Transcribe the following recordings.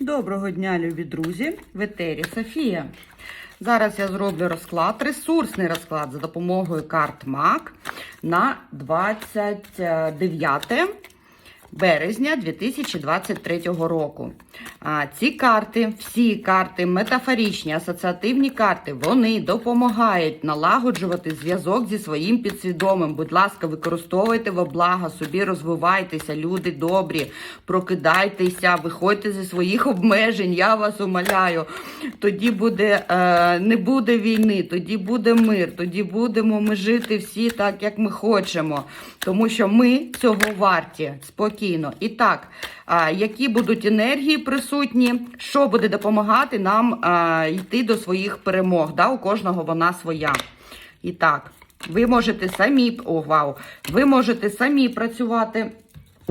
Доброго дня, любі друзі! В етері Софія. Зараз я зроблю розклад, ресурсний розклад за допомогою карт МАК на 29 березня 2023 року. А, Ці карти, всі карти, метафоричні, асоціативні карти, вони допомагають налагоджувати зв'язок зі своїм підсвідомим. Будь ласка, використовуйте во благо собі, розвивайтеся, люди добрі, прокидайтеся, виходьте зі своїх обмежень. Я вас умоляю. Тоді буде е, не буде війни, тоді буде мир, тоді будемо ми жити всі так, як ми хочемо. Тому що ми цього варті спокійно. І так, які будуть енергії присутні, що буде допомагати нам йти до своїх перемог. Да? У кожного вона своя. І так, ви можете самі, о, вау, ви можете самі працювати.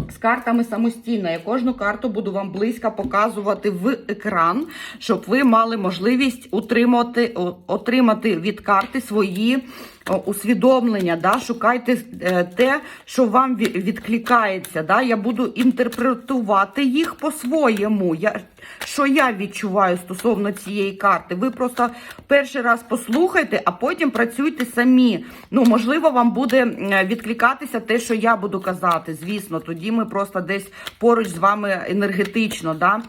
З картами самостійно. Я кожну карту буду вам близько показувати в екран, щоб ви мали можливість утримати, отримати від карти свої усвідомлення. Да? Шукайте е, те, що вам відкликається. Да? Я буду інтерпретувати їх по-своєму. Я, що я відчуваю стосовно цієї карти. Ви просто перший раз послухайте, а потім працюйте самі. Ну, можливо, вам буде відкликатися те, що я буду казати. Звісно, тоді ми просто десь поруч з вами енергетично, да?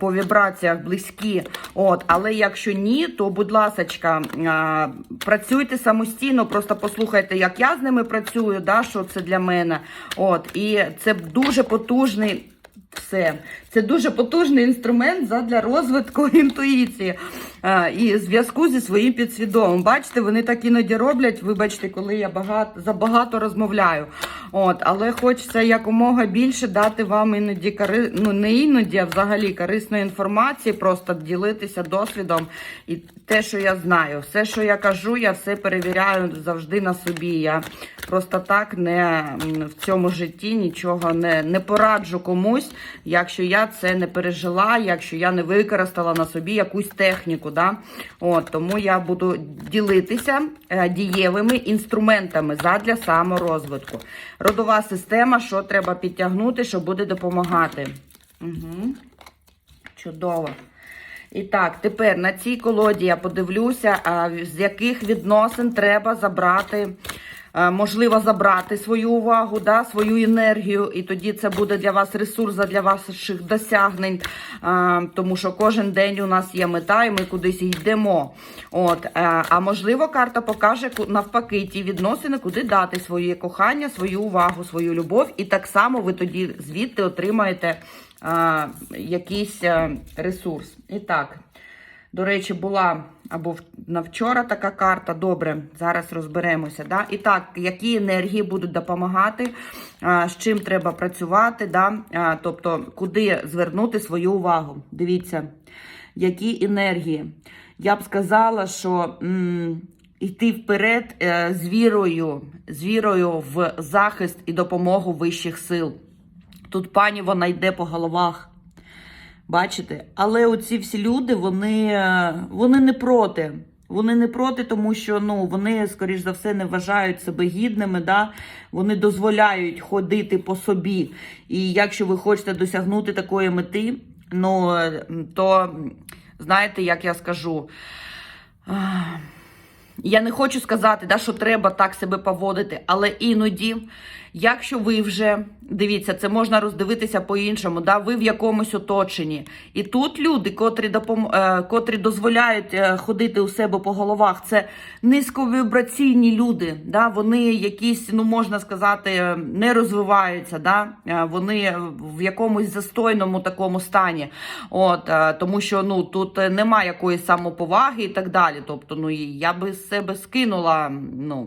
по вібраціях близькі. От, але якщо ні, то будь ласочка, а, працюйте самостійно, просто послухайте, як я з ними працюю, да, що це для мене. От, і це дуже потужний. Все, це дуже потужний інструмент задля розвитку інтуїції а, і зв'язку зі своїм підсвідомим. Бачите, вони так іноді роблять. Вибачте, коли я багато забагато розмовляю. От, але хочеться якомога більше дати вам іноді кари... ну не іноді, а взагалі корисної інформації, просто ділитися досвідом і те, що я знаю. Все, що я кажу, я все перевіряю завжди на собі. Я просто так не в цьому житті нічого не, не пораджу комусь, якщо я це не пережила, якщо я не використала на собі якусь техніку. Да? От, тому я буду ділитися е, дієвими інструментами задля саморозвитку. Родова система, що треба підтягнути, що буде допомагати. Угу. Чудово. І так, тепер на цій колоді я подивлюся, з яких відносин треба забрати, можливо, забрати свою увагу, да, свою енергію, і тоді це буде для вас ресурс для ваших досягнень, а, тому що кожен день у нас є мета, і ми кудись йдемо. От, а, а можливо, карта покаже навпаки ті відносини, куди дати своє кохання, свою увагу, свою любов, і так само ви тоді звідти отримаєте якийсь ресурс. І так, до речі, була або на вчора така карта. Добре, зараз розберемося. Да? І так, які енергії будуть допомагати, з чим треба працювати, да? тобто, куди звернути свою увагу. Дивіться, які енергії. Я б сказала, що. м, Йти вперед е, з вірою, з вірою в захист і допомогу вищих сил. Тут пані вона йде по головах. Бачите? Але оці всі люди, вони, вони не проти. Вони не проти, тому що ну, вони, скоріш за все, не вважають себе гідними, да? вони дозволяють ходити по собі. І якщо ви хочете досягнути такої мети, ну, то знаєте, як я скажу. я не хочу сказати, да, що треба так себе поводити, але іноді, якщо ви вже дивіться, це можна роздивитися по-іншому, да, ви в якомусь оточенні. І тут люди, котрі допом... е, котрі дозволяють е, ходити у себе по головах, це низьковібраційні люди. Да, вони якісь, ну можна сказати, не розвиваються, да, е, вони в якомусь застойному такому стані. От, тому що ну, тут немає якоїсь самоповаги і так далі. Тобто, ну, я би з себе скинула, ну,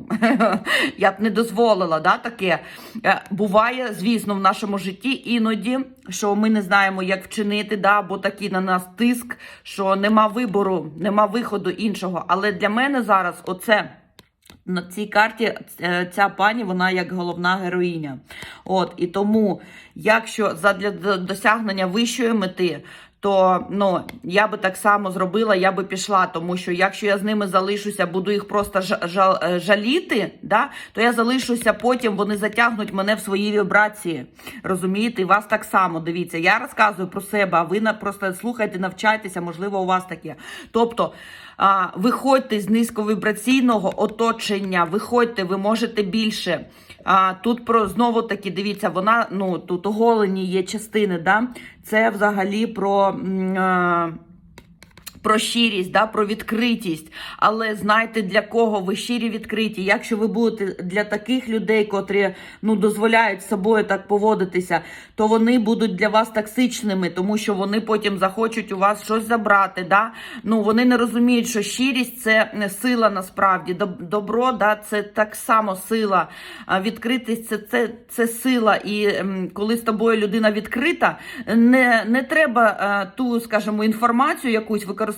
я б не дозволила да, таке. Е, Буває, звісно, в нашому житті іноді, що ми не знаємо, як вчинити, да, бо такий на нас тиск, що нема вибору, нема виходу іншого. Але для мене зараз оце. На цій карті е, ця пані, вона як головна героїня. От, і тому, якщо задля досягнення вищої мети, то ну я би так само зробила, я би пішла. Тому що якщо я з ними залишуся, буду їх просто жа- жа- жаліти, да, то я залишуся потім, вони затягнуть мене в свої вібрації. Розумієте, і вас так само дивіться. Я розказую про себе, а ви просто слухайте, навчайтеся, можливо, у вас таке. Тобто. А, виходьте з низьковібраційного оточення, виходьте, ви можете більше. А, тут про знову таки дивіться, вона ну тут оголені є частини, да? Це взагалі про. а, про щирість, да, про відкритість. Але знайте, для кого ви щирі відкриті. Якщо ви будете для таких людей, котрі ну, дозволяють собою так поводитися, то вони будуть для вас токсичними, тому що вони потім захочуть у вас щось забрати. Да? Ну, вони не розуміють, що щирість це не сила насправді. Добро, да, це так само сила. Відкритість це, це, це сила. І ем, коли з тобою людина відкрита, не, не треба е, ту, скажімо, інформацію якусь використовувати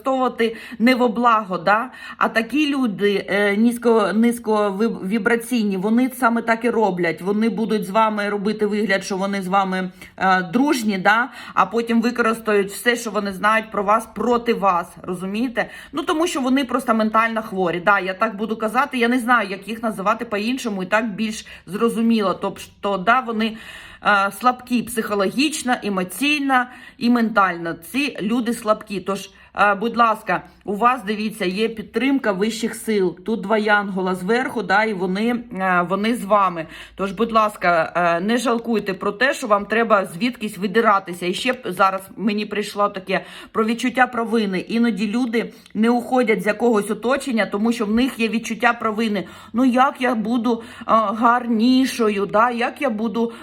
не во благо. Да? А такі люди е, низько, низьковібраційні, вони саме так і роблять. Вони будуть з вами робити вигляд, що вони з вами е, дружні, да? а потім використають все, що вони знають про вас проти вас. Розумієте? Ну тому що вони просто ментально хворі. Да, я так буду казати. Я не знаю, як їх називати по-іншому, і так більш зрозуміло. Тобто, да, вони е, слабкі психологічно, емоційно і ментально. Ці люди слабкі. Тож, будь ласка, у вас дивіться, є підтримка вищих сил. Тут два янгола зверху, да, і вони, е, вони з вами. Тож, будь ласка, е, не жалкуйте про те, що вам треба звідкись видиратися. І ще зараз мені прийшло таке про відчуття провини. Іноді люди не уходять з якогось оточення, тому що в них є відчуття провини. Ну як я буду гарнішою, да? як я буду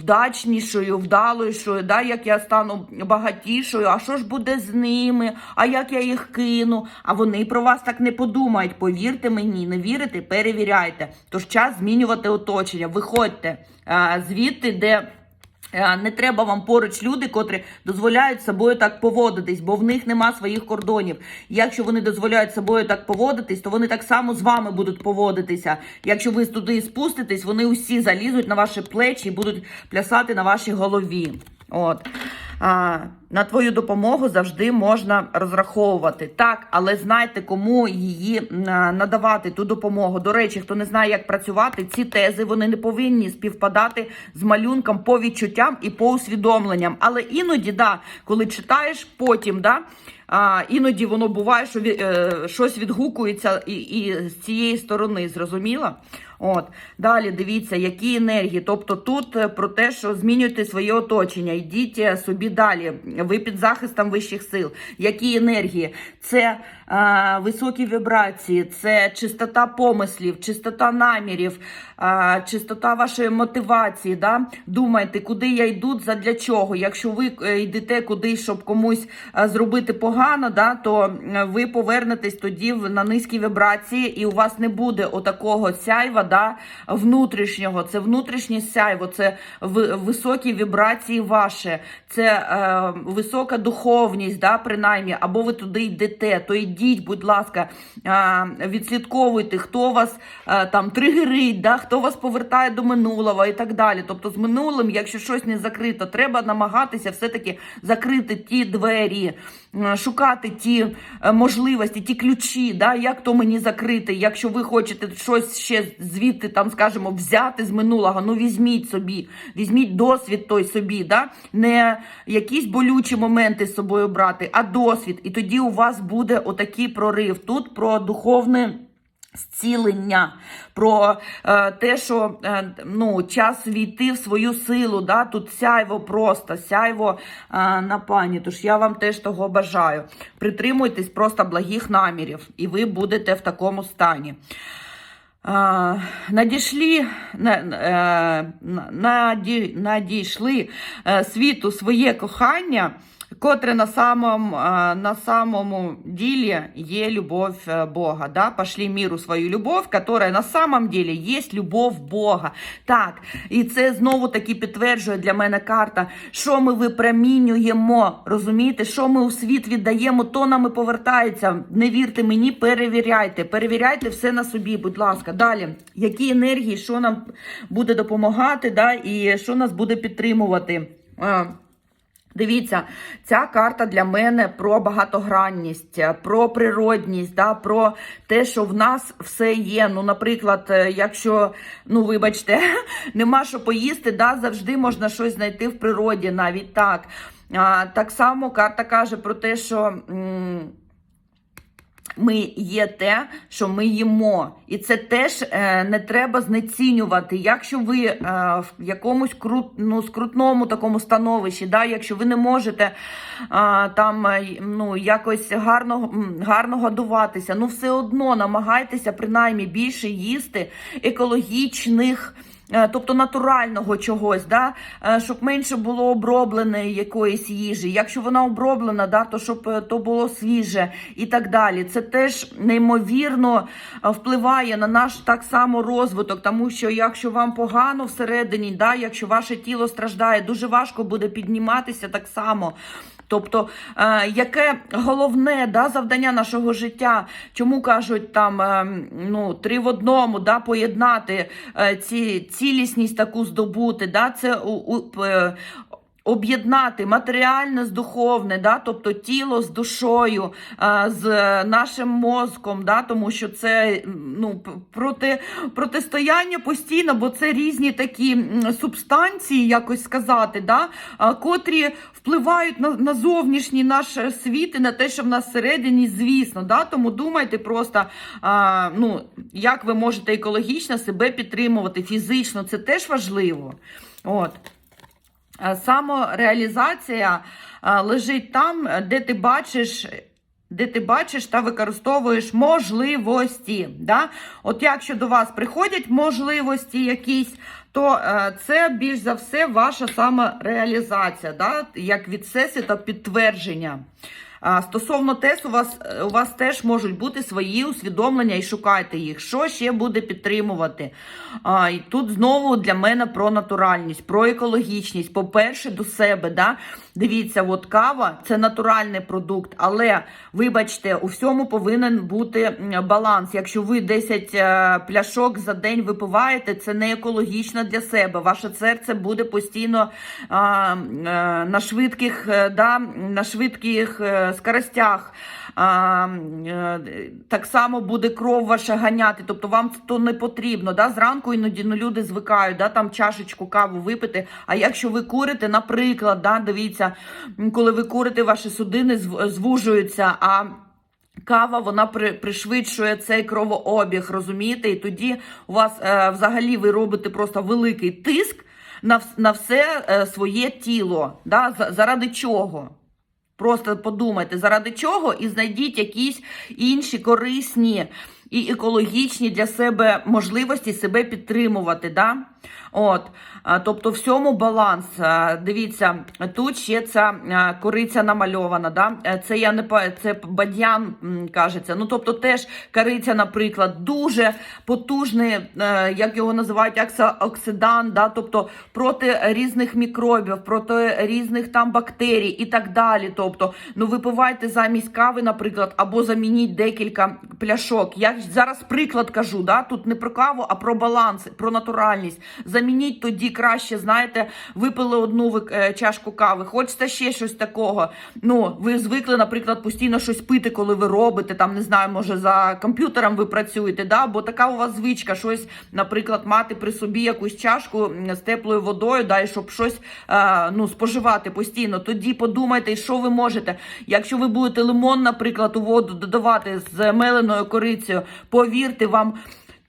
вдачнішою, вдалішою, да? як я стану багатішою, а що ж буде з ними, а як я їх кину? А вони про вас так не подумають. Повірте мені, не вірите, перевіряйте. Тож час змінювати оточення. Виходьте а, звідти, де. Е, Не треба вам поруч люди, котрі дозволяють собою так поводитись, бо в них нема своїх кордонів. Якщо вони дозволяють собою так поводитись, то вони так само з вами будуть поводитися. Якщо ви туди спуститесь, вони усі залізуть на ваші плечі і будуть плясати на вашій голові. От. На твою допомогу завжди можна розраховувати. Так, але знайте, кому її надавати ту допомогу. До речі, хто не знає, як працювати, ці тези вони не повинні співпадати з малюнком по відчуттям і по усвідомленням. Але іноді, да, коли читаєш, потім, да. А, іноді воно буває, що е, щось відгукується і, і з цієї сторони, зрозуміла? От далі дивіться, які енергії. Тобто тут е, про те, що змінюйте своє оточення, йдіть е, собі далі. Ви під захистом вищих сил. Які енергії? Це високі вібрації, це чистота помислів, чистота намірів, е, чистота вашої мотивації. Да? Думайте, куди я йду, задля чого. Якщо ви е, йдете кудись, щоб комусь е, зробити погано, да, то е, ви повернетесь тоді на низькі вібрації, і у вас не буде отакого сяйва да, внутрішнього. Це внутрішнє сяйво, це високі вібрації ваші, це е, висока духовність, да, принаймні, або ви туди йдете, то йдіть, будь ласка, відслідковуйте, хто вас там тригерить, да, хто вас повертає до минулого і так далі. Тобто з минулим, якщо щось не закрито, треба намагатися все-таки закрити ті двері, шукати ті е, можливості, ті ключі, да, як то мені закрити. Якщо ви хочете щось ще звідти, там, скажімо, взяти з минулого, ну візьміть собі, візьміть досвід той собі, да? не якісь болючі моменти з собою брати, а досвід. І тоді у вас буде отакий прорив. Тут про духовне. Зцілення, про е, те, що е, ну, час війти в свою силу. Да? Тут сяйво просто, сяйво е, на пані. Тож я вам теж того бажаю. Притримуйтесь просто благих намірів, і ви будете в такому стані. А, надійшли, е, наді, надійшли е, світу своє кохання, котре на самому, е, на самому ділі є любов е, Бога. Да? Пошли миру свою любов, яка на самом ділі є любов Бога. Так, і це знову таки підтверджує для мене карта, що ми випромінюємо. Розумієте, що ми у світ віддаємо, то нам і повертається. Не вірте мені, перевіряйте. Перевіряйте все на собі, будь ласка. Далі, які енергії, що нам буде допомагати, да, і що нас буде підтримувати. Дивіться, ця карта для мене про багатогранність, про природність, да, про те, що в нас все є. Ну, наприклад, е, якщо, ну вибачте, нема що поїсти, да, завжди можна щось знайти в природі, навіть так. А, так само карта каже про те, що. м, ми є те, що ми їмо, і це теж е, не треба знецінювати. Якщо ви е, в якомусь крут, ну, скрутному такому становищі, да, якщо ви не можете е, там ну, якось гарно, гарно годуватися, ну все одно намагайтеся принаймні більше їсти екологічних. Е, Тобто натурального чогось, да? е, щоб менше було обробленої якоїсь їжі. Якщо вона оброблена, да, то щоб е, то було свіже і так далі. Це теж неймовірно впливає на наш так само розвиток, тому що якщо вам погано всередині, да, якщо ваше тіло страждає, дуже важко буде підніматися так само. Тобто, е, яке головне да, завдання нашого життя, чому кажуть там е, ну, три в одному, да, поєднати е, ці цілісність таку здобути, да, це у, у, об'єднати матеріальне з духовне, да, тобто тіло з душою, е, з нашим мозком, да, тому що це ну, проти, протистояння постійно, бо це різні такі субстанції, якось сказати, да, котрі впливають на, на зовнішній наш світ і на те, що в нас всередині, звісно. Да? Тому думайте просто, ну, як ви можете екологічно себе підтримувати фізично, це теж важливо. От. Е, Самореалізація е, лежить там, де ти бачиш. Де ти бачиш та використовуєш можливості. Да? От якщо до вас приходять можливості якісь, то е, це більш за все ваша самореалізація, да? як від всесвіта підтвердження. А, Стосовно тез, у вас, е, у вас теж можуть бути свої усвідомлення і шукайте їх. Що ще буде підтримувати? А, і тут знову для мене про натуральність, про екологічність. По-перше, до себе. Да? Дивіться, от кава це натуральний продукт, але вибачте, у всьому повинен бути баланс. Якщо ви 10 е, пляшок за день випиваєте, це не екологічно для себе. Ваше серце буде постійно а, е, на швидких, да, на швидких скоростях. Е, так само буде кров ваша ганяти, тобто вам то не потрібно. Да? Зранку іноді ну, люди звикають да, там чашечку каву випити. А якщо ви курите, наприклад, да, дивіться, коли ви курите, ваші судини звужуються. а Кава вона при, пришвидшує цей кровообіг, розумієте? І тоді у вас е, взагалі ви робите просто великий тиск на, на все е, своє тіло. Да? Заради чого? Просто подумайте, заради чого, і знайдіть якісь інші корисні і екологічні для себе можливості себе підтримувати. Да? От, тобто, всьому баланс. Дивіться, тут ще ця кориця намальована. Да? Е, Це я не це бадьян кажеться. Ну, тобто, теж кориця, наприклад, дуже потужний, е, як його називають, оксидант, да? тобто проти різних мікробів, проти різних там бактерій і так далі. Тобто, ну випивайте замість кави, наприклад, або замініть декілька пляшок. Я зараз приклад кажу, да? тут не про каву, а про баланс, про натуральність. Тоді краще, знаєте, випили одну е, чашку кави, хочете ще щось такого. Ну, ви звикли, наприклад, постійно щось пити, коли ви робите, там не знаю, може за комп'ютером ви працюєте, да? бо така у вас звичка, щось, наприклад, мати при собі якусь чашку з теплою водою, да, і щоб щось е, ну, споживати постійно. Тоді подумайте, що ви можете. Якщо ви будете лимон, наприклад, у воду додавати з меленою корицею, повірте вам.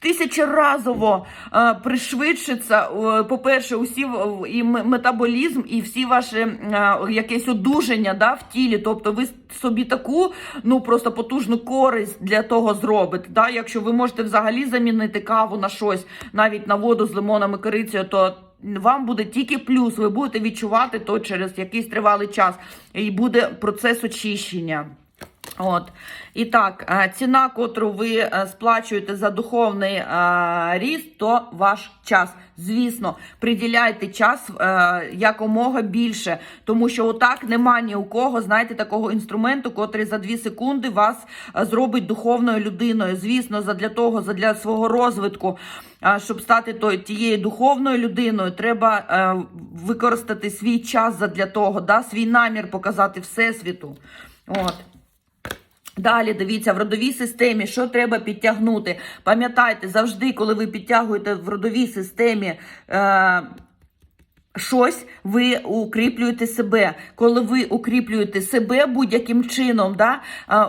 Тисячеразово е, пришвидшиться, е, по-перше, усі і метаболізм, і всі ваші е, якесь одужання да, в тілі. Тобто ви собі таку ну просто потужну користь для того зробите. Да? Якщо ви можете взагалі замінити каву на щось, навіть на воду з лимоном і корицею, то вам буде тільки плюс. Ви будете відчувати то через якийсь тривалий час, і буде процес очищення. От. І так, е, ціна, котру ви е, сплачуєте за духовний е, ріст, то ваш час. Звісно, приділяйте час якомога більше, тому що отак нема ні у кого, знаєте, такого інструменту, котрий за 2 секунди вас зробить духовною людиною. Звісно, задля того, задля свого розвитку, щоб стати тією духовною людиною, треба використати свій час задля того, да, свій намір показати Всесвіту. От. Далі дивіться, в родовій системі, що треба підтягнути. Пам'ятайте, завжди, коли ви підтягуєте в родовій системі е, щось, ви укріплюєте себе. Коли ви укріплюєте себе будь-яким чином, да,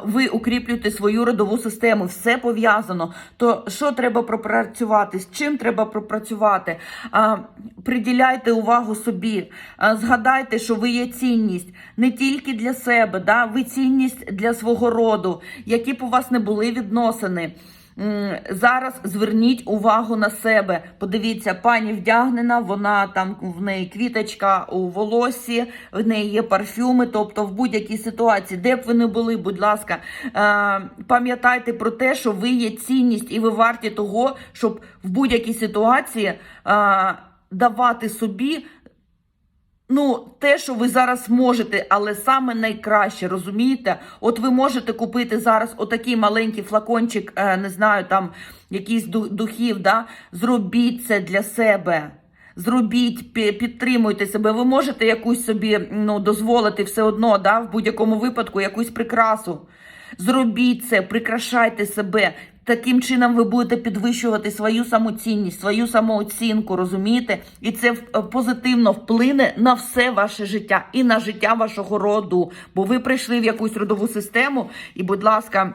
ви укріплюєте свою родову систему, все пов'язано. То що треба пропрацювати? З чим треба пропрацювати? Приділяйте увагу собі, згадайте, що ви є цінність не тільки для себе, да, ви цінність для свого роду, які б у вас не були відносини. Зараз зверніть увагу на себе. Подивіться, пані вдягнена, вона там в неї квіточка у волосі, в неї є парфюми. Тобто, в будь-якій ситуації, де б ви не були, будь ласка, е, пам'ятайте про те, що ви є цінність і ви варті того, щоб в будь-якій ситуації е, давати собі. Ну, те, що ви зараз можете, але саме найкраще, розумієте? От ви можете купити зараз отакий маленький флакончик, е, не знаю, там якийсь ду- духів, да? зробіть це для себе. Зробіть, підтримуйте себе. Ви можете якусь собі ну, дозволити все одно, да? в будь-якому випадку, якусь прикрасу. Зробіть це, прикрашайте себе. Таким чином ви будете підвищувати свою самоцінність, свою самооцінку, розумієте? І це е, позитивно вплине на все ваше життя і на життя вашого роду. Бо ви прийшли в якусь родову систему, і, будь ласка.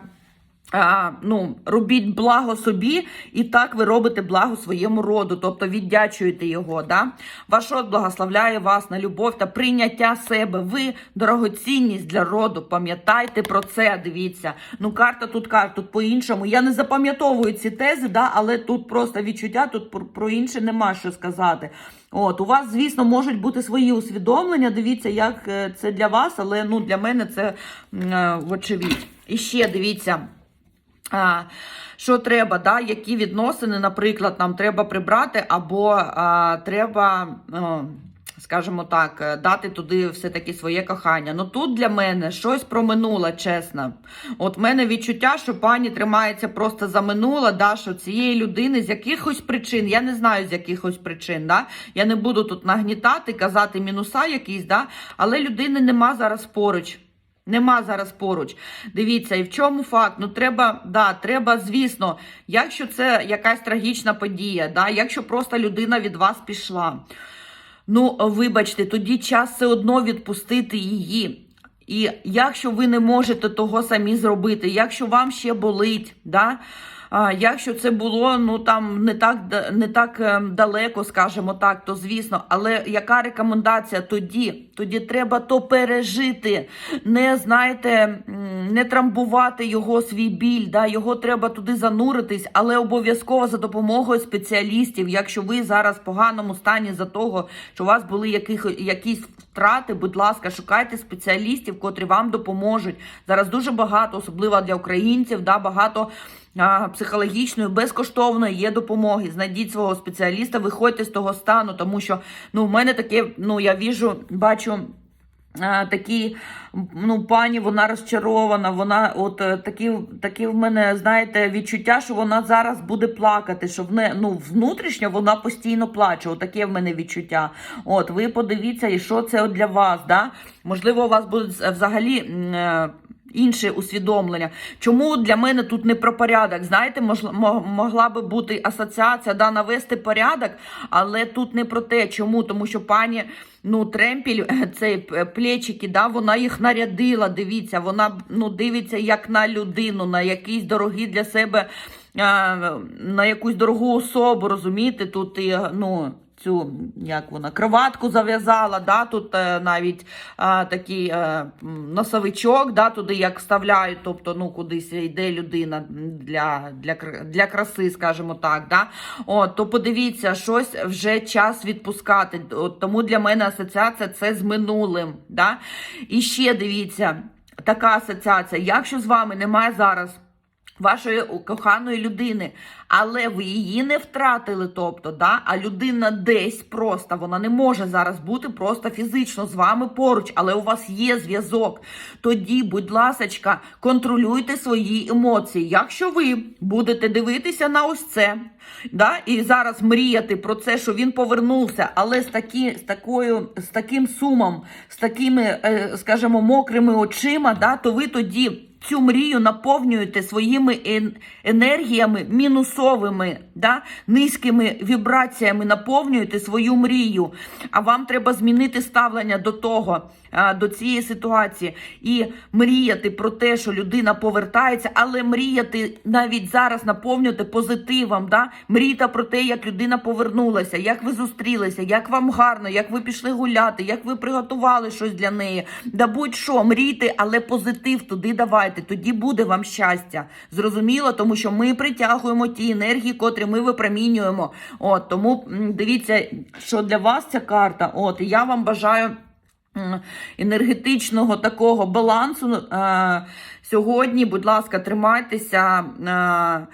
А, ну, робіть благо собі, і так ви робите благо своєму роду, тобто віддячуєте його. Да? Ваш род благословляє вас на любов та прийняття себе. Ви дорогоцінність для роду. Пам'ятайте про це. Дивіться. Ну, карта тут каже, тут по-іншому. Я не запам'ятовую ці тези, да, але тут просто відчуття, тут про, інше нема що сказати. От, у вас, звісно, можуть бути свої усвідомлення. Дивіться, як е, це для вас, але ну, для мене це е, вочевидь. І ще дивіться. А, що треба, да? які відносини, наприклад, нам треба прибрати, або а, треба, о, скажімо так, дати туди все-таки своє кохання. Ну тут для мене щось про минуле, чесно. От в мене відчуття, що пані тримається просто за минуле, да, що цієї людини з якихось причин, я не знаю з якихось причин, да? я не буду тут нагнітати, казати мінуса якісь, да? але людини нема зараз поруч. Нема зараз поруч. Дивіться, і в чому факт? Ну, треба, да, треба, звісно, якщо це якась трагічна подія, да, якщо просто людина від вас пішла. Ну, вибачте, тоді час все одно відпустити її. І якщо ви не можете того самі зробити, якщо вам ще болить, да, якщо це було ну там не так не так ем, далеко, скажімо так, то звісно. Але яка рекомендація тоді? Тоді треба то пережити, не знаєте, не трамбувати його свій біль. Да, його треба туди зануритись, але обов'язково за допомогою спеціалістів. Якщо ви зараз в поганому стані за того, що у вас були яких, якісь втрати, будь ласка, шукайте спеціалістів, котрі вам допоможуть. Зараз дуже багато, особливо для українців, да, багато психологічної, безкоштовної є допомоги. Знайдіть свого спеціаліста, виходьте з того стану, тому що ну, в мене таке, ну я віжу, бачу. Такі, ну, пані, вона розчарована. Вона, от е, такі, такі в мене, знаєте, відчуття, що вона зараз буде плакати. Що в не, ну, внутрішньо вона постійно плаче. Отаке в мене відчуття. От, ви подивіться, і що це для вас. Да? Можливо, у вас буде взагалі. Е, інше усвідомлення. Чому для мене тут не про порядок? Знаєте, могла би бути асоціація да, навести порядок, але тут не про те. Чому? Тому що пані ну, Тремпіль, цей е, плечики, да, вона їх нарядила. Дивіться, вона ну, дивиться як на людину, на якийсь дорогий для себе. На якусь дорогу особу, розумієте, тут ну, цю як вона кроватку зав'язала, да, тут е, навіть е, такий е, носовичок, да, туди як вставляють, тобто ну, кудись йде людина для, для, для краси, скажімо так. Да. От, то подивіться, щось вже час відпускати. От, тому для мене асоціація це з минулим. Да. І ще дивіться. така асоціація. Якщо з вами немає зараз вашої коханої людини, але ви її не втратили, тобто, да, а людина десь просто, вона не може зараз бути просто фізично з вами поруч, але у вас є зв'язок. Тоді, будь ласочка, контролюйте свої емоції. Якщо ви будете дивитися на ось це, да, і зараз мріяти про це, що він повернувся, але з, такі, з, такою, з таким сумом, з такими, е, скажімо, мокрими очима, да, то ви тоді цю мрію наповнюєте своїми енергіями мінусовими, да? низькими вібраціями наповнюєте свою мрію. А вам треба змінити ставлення до того, до цієї ситуації і мріяти про те, що людина повертається, але мріяти навіть зараз наповнювати позитивом. Да? Мрійте про те, як людина повернулася, як ви зустрілися, як вам гарно, як ви пішли гуляти, як ви приготували щось для неї. Да будь-що, мрійте, але позитив туди давайте. Тоді буде вам щастя. Зрозуміло, тому що ми притягуємо ті енергії, котрі ми випромінюємо. От тому дивіться, що для вас ця карта. От я вам бажаю енергетичного такого балансу. Е, сьогодні, будь ласка, тримайтеся е,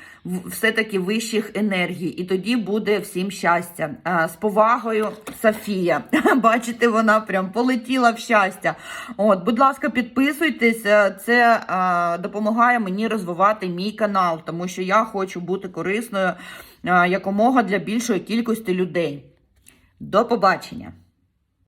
все-таки вищих енергій, і тоді буде всім щастя. Е, з повагою, Софія. Бачите, вона прям полетіла в щастя. От, будь ласка, підписуйтесь. Це допомагає мені розвивати мій канал, тому що я хочу бути корисною якомога для більшої кількості людей. До побачення!